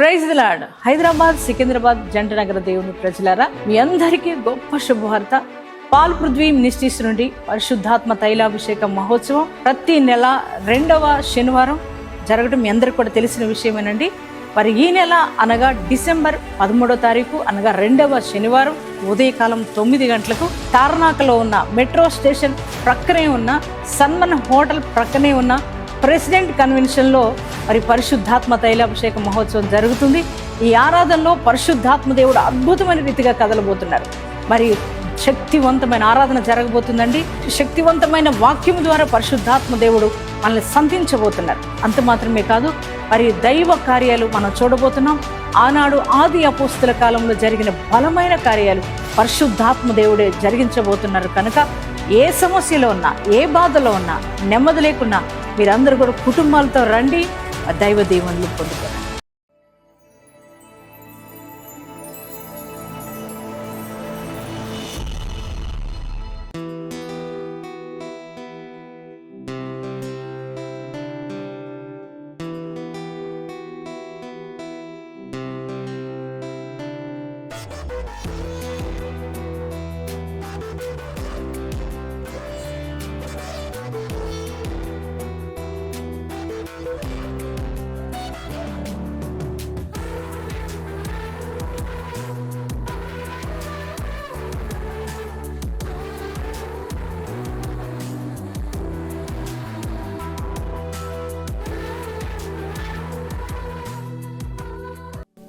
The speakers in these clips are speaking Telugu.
ప్రైజ్ లాడ్ హైదరాబాద్ సికింద్రాబాద్ జంట నగర దేవుని ప్రజలారా మీ అందరికీ గొప్ప శుభవార్త. పాల్ పృథ్వీ మినిస్ట్రీస్ నుండి పరిశుద్ధాత్మ తైలాభిషేక మహోత్సవం ప్రతి నెల రెండవ శనివారం జరగడం మీ అందరికి కూడా తెలిసిన విషయమేనండి. మరి ఈ నెల అనగా డిసెంబర్ పదమూడో తారీఖు అనగా రెండవ శనివారం ఉదయకాలం తొమ్మిది గంటలకు తార్నాకలో ఉన్న మెట్రో స్టేషన్ ప్రక్కనే ఉన్న సన్మన్ హోటల్ ప్రక్కనే ఉన్న ప్రెసిడెంట్ కన్వెన్షన్లో మరి పరిశుద్ధాత్మ తైలాభిషేక మహోత్సవం జరుగుతుంది. ఈ ఆరాధనలో పరిశుద్ధాత్మ దేవుడు అద్భుతమైన రీతిగా కదలబోతున్నారు. మరి శక్తివంతమైన ఆరాధన జరగబోతుందండి. శక్తివంతమైన వాక్యం ద్వారా పరిశుద్ధాత్మ దేవుడు మనల్ని సంధించబోతున్నారు. అంత మాత్రమే కాదు మరి దైవ కార్యాలు మనం చూడబోతున్నాం. ఆనాడు ఆది అపోస్తుల కాలంలో జరిగిన బలమైన కార్యాలు పరిశుద్ధాత్మ దేవుడే జరిగించబోతున్నారు కనుక ఏ సమస్యలో ఉన్నా ఏ బాధలో ఉన్నా నెమ్మది లేకున్నా మీరందరూ కూడా కుటుంబాలతో రండి ఆ దైవ దీవెనలు పొందుకోండి.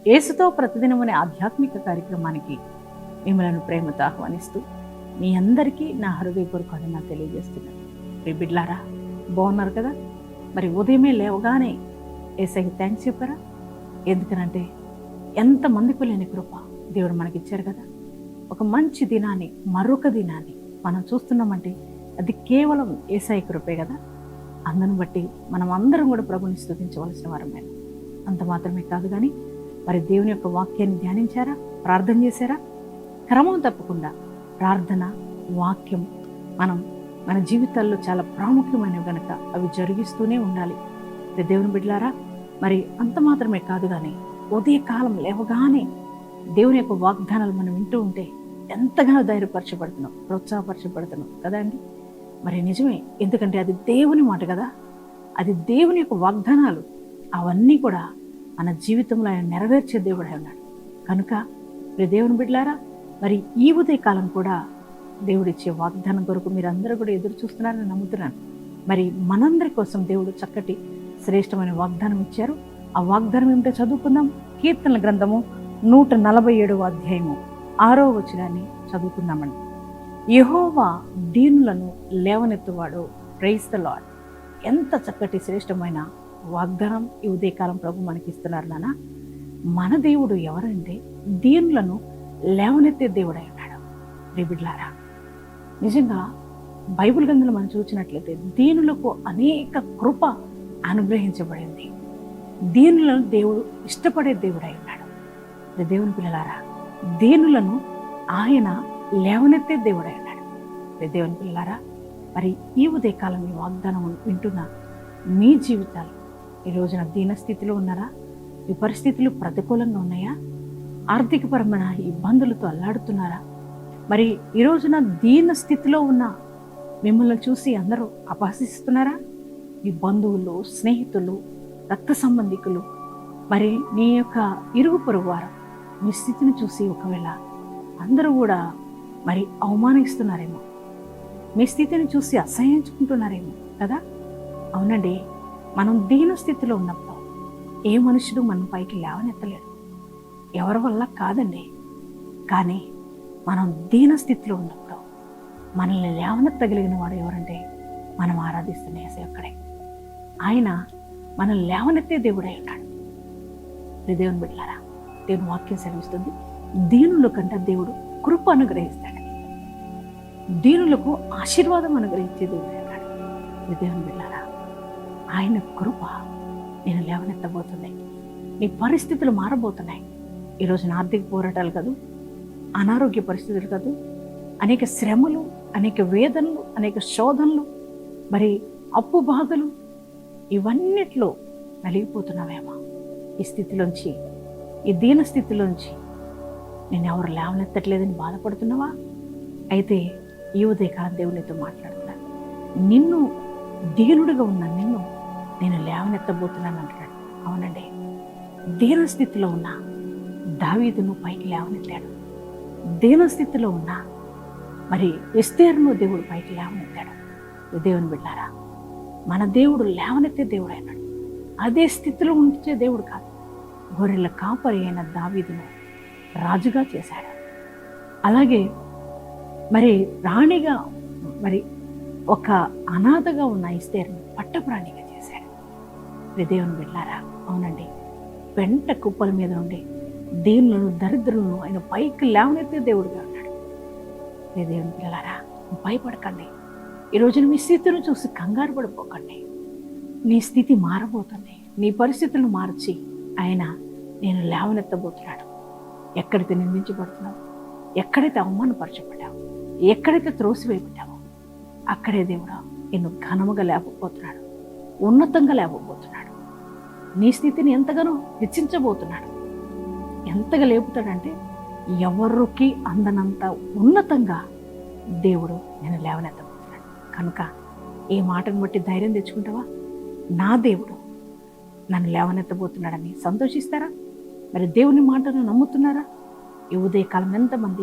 యేసుతో ప్రతిదినం అనే ఆధ్యాత్మిక కార్యక్రమానికి మిమ్మలను ప్రేమతో ఆహ్వానిస్తూ మీ అందరికీ నా హృదయపూర్వక నా తెలియజేస్తున్నాను. మీ బిడ్లారా బాగున్నారు కదా? మరి ఉదయమే లేవగానే ఏసైకి థ్యాంక్స్ చెప్పారా? ఎందుకనంటే ఎంతమందికి లేని కృప దేవుడు మనకి ఇచ్చారు కదా. ఒక మంచి దినాన్ని మరొక దినాన్ని మనం చూస్తున్నామంటే అది కేవలం ఏసఐ కృపే కదా. అందును బట్టి మనం అందరం కూడా ప్రభుని స్థుతించవలసిన వారమే అంత మాత్రమే కాదు కానీ మరి దేవుని యొక్క వాక్యాన్ని ధ్యానించారా? ప్రార్థన చేశారా? క్రమం తప్పకుండా ప్రార్థన వాక్యం మనం మన జీవితాల్లో చాలా ప్రాముఖ్యమైనవి కనుక అవి జరిగిస్తూనే ఉండాలి. దేవుని బిడ్డలారా మరి అంత మాత్రమే కాదు కానీ ఉదయకాలం లేవగానే దేవుని యొక్క వాగ్దానాలు మనం వింటూ ఉంటే ఎంతగానో ధైర్యపరచబడుతున్నాం ప్రోత్సాహపరచబడుతున్నాం కదా అండి? మరి నిజమే ఎందుకంటే అది దేవుని మాట కదా? అది దేవుని యొక్క వాగ్దానాలు అవన్నీ కూడా మన జీవితంలో ఆయన నెరవేర్చే దేవుడు ఉన్నాడు. కనుక మీరు దేవుని బిడ్డలారా మరి ఈ ఉదయకాలం కూడా దేవుడిచ్చే వాగ్దానం కొరకు మీరు అందరూ కూడా ఎదురు చూస్తున్నారని నమ్ముతున్నాను. మరి మనందరి కోసం దేవుడు చక్కటి శ్రేష్టమైన వాగ్దానం ఇచ్చారు. ఆ వాగ్దానం ఏమిటో చదువుకుందాం. కీర్తనల గ్రంథము నూట నలభై ఏడవ అధ్యాయము ఆరో వచనాన్ని చదువుకుందామండి. యహోవా దీనులను లేవనెత్తువాడు. ప్రైస్ ద లాడ్ ఎంత చక్కటి శ్రేష్టమైన వాగ్దానం ఈ ఉదయకాలం ప్రభు మనకి ఇస్తున్నారు నాన్న. మన దేవుడు ఎవరంటే దీనులను లేవనెత్తే దేవుడై ఉన్నాడు. రేబిడ్లారా నిజంగా బైబిల్ గ్రంథంలో మనం చూసినట్లయితే దీనులకు అనేక కృప అనుగ్రహించబడింది. దీనులను దేవుడు ఇష్టపడే దేవుడై ఉన్నాడు. రే దేవుని పిల్లలారా దీనులను ఆయన లేవనెత్తే దేవుడై ఉన్నాడు. దేవుని పిల్లలారా మరి ఈ ఉదయకాలం ఈ వాగ్దానం వింటున్న మీ జీవితాలు ఈ రోజున దీనస్థితిలో ఉన్నారా? మీ పరిస్థితులు ప్రతికూలంగా ఉన్నాయా? ఆర్థికపరమైన ఇబ్బందులతో అల్లాడుతున్నారా? మరి ఈ రోజున దీన స్థితిలో ఉన్న మిమ్మల్ని చూసి అందరూ అపహసిస్తున్నారా? మీ బంధువులు స్నేహితులు రక్త సంబంధికులు మరి నీ యొక్క ఇరుగు పొరుగు వారు మీ స్థితిని చూసి ఒకవేళ అందరూ కూడా మరి అవమానిస్తున్నారేమో? మీ స్థితిని చూసి అసహ్యించుకుంటున్నారేమో కదా? అవునండి. మనం దీన స్థితిలో ఉన్నప్పుడు ఏ మనుషుడు మనం పైకి లేవనెత్తలేడు. ఎవరి వల్ల కాదండి. కానీ మనం దీన స్థితిలో ఉన్నప్పుడు మనల్ని లేవనెత్తగలిగిన వాడు ఎవరంటే మనం ఆరాధిస్తున్న యేసయ్య ఒక్కడే. ఆయన మనం లేవనెత్తే దేవుడై ఉన్నాడు దేవుని బిడ్డారా దేవుని వాక్యం సెలవిస్తుంది. దీనుల కంటే దేవుడు కృప అనుగ్రహిస్తాడు. దీనులకు ఆశీర్వాదం అనుగ్రహించే దేవుడు అన్నాడు దేవుని బిడ్డారా ఆయన కృప నేను లేవనెత్తబోతుంది. నీ పరిస్థితులు మారబోతున్నాయి. ఈరోజు నా ఆర్థిక పోరాటాలు కాదు అనారోగ్య పరిస్థితులు కాదు అనేక శ్రమలు అనేక వేదనలు అనేక శోధనలు మరి అప్పు బాధలు ఇవన్నిట్లో నలిగిపోతున్నావేమో? ఈ స్థితిలోంచి ఈ దీన స్థితిలోంచి నేను ఎవరు లేవనెత్తట్లేదని బాధపడుతున్నావా? అయితే ఈ ఉదయకాలం దేవునితో మాట్లాడుతున్నాను నిన్ను దీనుడిగా ఉన్న నిన్ను నేను లేవనెత్తబోతున్నాను అంటాడు అవునండి. దీనస్థితిలో ఉన్న దావీదును పైకి లేవనెత్తాడు. దీనస్థితిలో ఉన్న మరి ఎస్తేరును దేవుడు పైకి లేవనెత్తాడు. దేవుని బిడ్డారా మన దేవుడు లేవనెత్తే దేవుడు అయినాడు. అదే స్థితిలో ఉంచే దేవుడు కాదు. గొర్రెల కాపరి అయిన దావీదును రాజుగా చేశాడు. అలాగే మరి రాణిగా మరి ఒక అనాథగా ఉన్న ఇస్తేర్ను పట్టప్రాణిగా దేవుని బిడ్డారా అవునండి. పెంట కుప్పల మీద ఉండి దీనులను దరిద్రులను ఆయన పైకి లేవనెత్తే దేవుడిగా ఉన్నాడు. ఇది దేవుని పిల్లలారా భయపడకండి. ఈ రోజున మీ స్థితిని చూసి కంగారు పడిపోకండి. నీ స్థితి మారబోతుంది. నీ పరిస్థితులను మార్చి ఆయన నేను లేవనెత్తబోతున్నాడు. ఎక్కడైతే నిందించబడుతున్నావు ఎక్కడైతే అవమానపరచబడ్డావు ఎక్కడైతే త్రోసివేయబడ్డావో అక్కడే దేవుడు నిన్ను ఘనముగా లేకపోతున్నాడు ఉన్నతంగా లేకపోతున్నాడు నీ స్థితిని ఎంతగానో హెచ్చించబోతున్నాడు. ఎంతగా లేపుతాడంటే ఎవరికి అందనంత ఉన్నతంగా దేవుడు నేను లేవనెత్తబోతున్నాడు. కనుక ఏ మాటను బట్టి ధైర్యం తెచ్చుకుంటావా? నా దేవుడు నన్ను లేవనెత్తబోతున్నాడని సంతోషిస్తారా? మరి దేవుని మాటను నమ్ముతున్నారా? ఈ ఉదయకాలం ఎంతమంది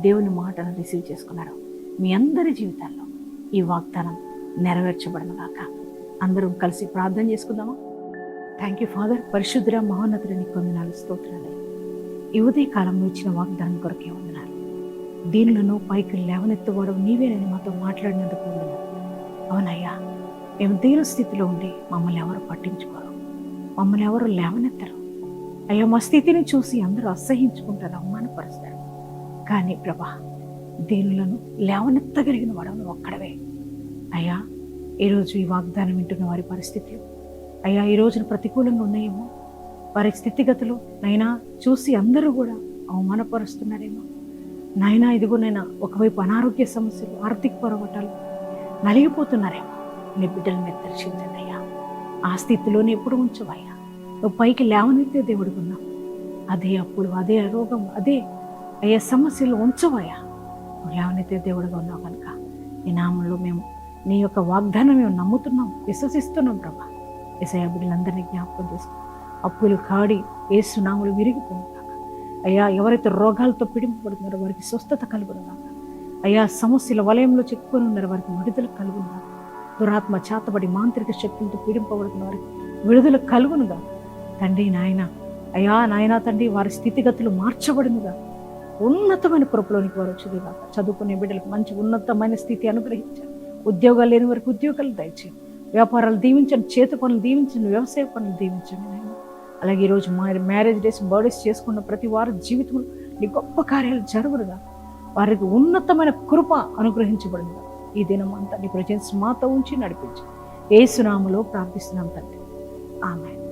దేవుని మాటను రిసీవ్ చేసుకున్నారో మీ అందరి జీవితాల్లో ఈ వాగ్దానం నెరవేర్చబడను గాక. అందరం కలిసి ప్రార్థన చేసుకుందామా? థ్యాంక్ యూ ఫాదర్ పరిశుద్ర మహోన్నతుడిని కొందనాలు స్తోత్రాలు. ఈ ఉదయ కాలంలో ఇచ్చిన వాగ్దానం కొరకే వందనాలు. దీనులను పైకి లేవనెత్తుకోవడం నీవేనని మాతో మాట్లాడినందుకు వందనాలు. అవునయ్యా మేము దీని స్థితిలో ఉండి మమ్మల్ని ఎవరు పట్టించుకోరు. మమ్మల్ని ఎవరు లేవనెత్తరు. అయ్యా మా స్థితిని చూసి అందరూ అసహించుకుంటారు అవమానపరుస్తారు. కానీ ప్రభా దీనులను లేవనెత్తగలిగిన వాడవు ఒక్కడవే. అయ్యా ఈరోజు ఈ వాగ్దానం వింటున్న వారి పరిస్థితులు అయ్యా ఈ రోజున ప్రతికూలంగా ఉన్నాయేమో. వారి స్థితిగతులు నైనా చూసి అందరూ కూడా అవమానపరుస్తున్నారేమో. నాయనా ఇదిగో నైనా ఒకవైపు అనారోగ్య సమస్యలు ఆర్థిక పొరపాటాలు నలిగిపోతున్నారేమో. నీ బిడ్డల మీద దర్శించండి అయ్యా. ఆ స్థితిలోనే ఎప్పుడు ఉంచవయ్యా. నువ్వు పైకి లేవనైతే దేవుడికి ఉన్నావు. అదే అప్పుడు అదే రోగం అదే అయ్యే సమస్యలు ఉంచవయ్యా. నువ్వు లేవనైతే దేవుడుగా ఉన్నావు కనుక ఈ నామంలో మేము నీ యొక్క వాగ్దానం మేము నమ్ముతున్నాం విశ్వసిస్తున్నాం ప్రభా. ఏసయ్యా బిడ్డలందరినీ జ్ఞాపకం చేసుకో. అప్పులు కాడి ఏసునాములు విరిగిపోను కాక. అయ్యా ఎవరైతే రోగాలతో పిడింపబడుతున్నారో వారికి స్వస్థత కలుగును అయ్యా సమస్యల వలయంలో చిక్కుకొని ఉన్నారో వారికి విడుదల కలుగును దురాత్మ చేతబడి మాంత్రిక శక్తులతో పీడింపబడుతున్న వారికి విడుదల కలుగునుగా తండ్రి నాయన అయ్యా నాయనా తండ్రి వారి స్థితిగతులు మార్చబడునుగా ఉన్నతమైన కృపలోనికి వారు వచ్చేది కాక చదువుకునే బిడ్డలకు మంచి ఉన్నతమైన స్థితి అనుగ్రహించారు. ఉద్యోగాలు లేని వారికి ఉద్యోగాలు దయచేయండి. వ్యాపారాలు దీవించండి చేతి పనులు దీవించండి వ్యవసాయ పనులు దీవించండి నాయన. అలాగే ఈరోజు మ్యారేజ్ డేస్ బర్త్డేస్ చేసుకున్న ప్రతి వారి జీవితంలో నీ గొప్ప కార్యాలు జరుగురుగా వారికి ఉన్నతమైన కృప అనుగ్రహించబడింది ఈ దినం అంతా నీ ప్రజెన్స్ మాతో ఉంచి నడిపించి. ఏ ప్రార్థిస్తున్నాం తండ్రి. ఆమె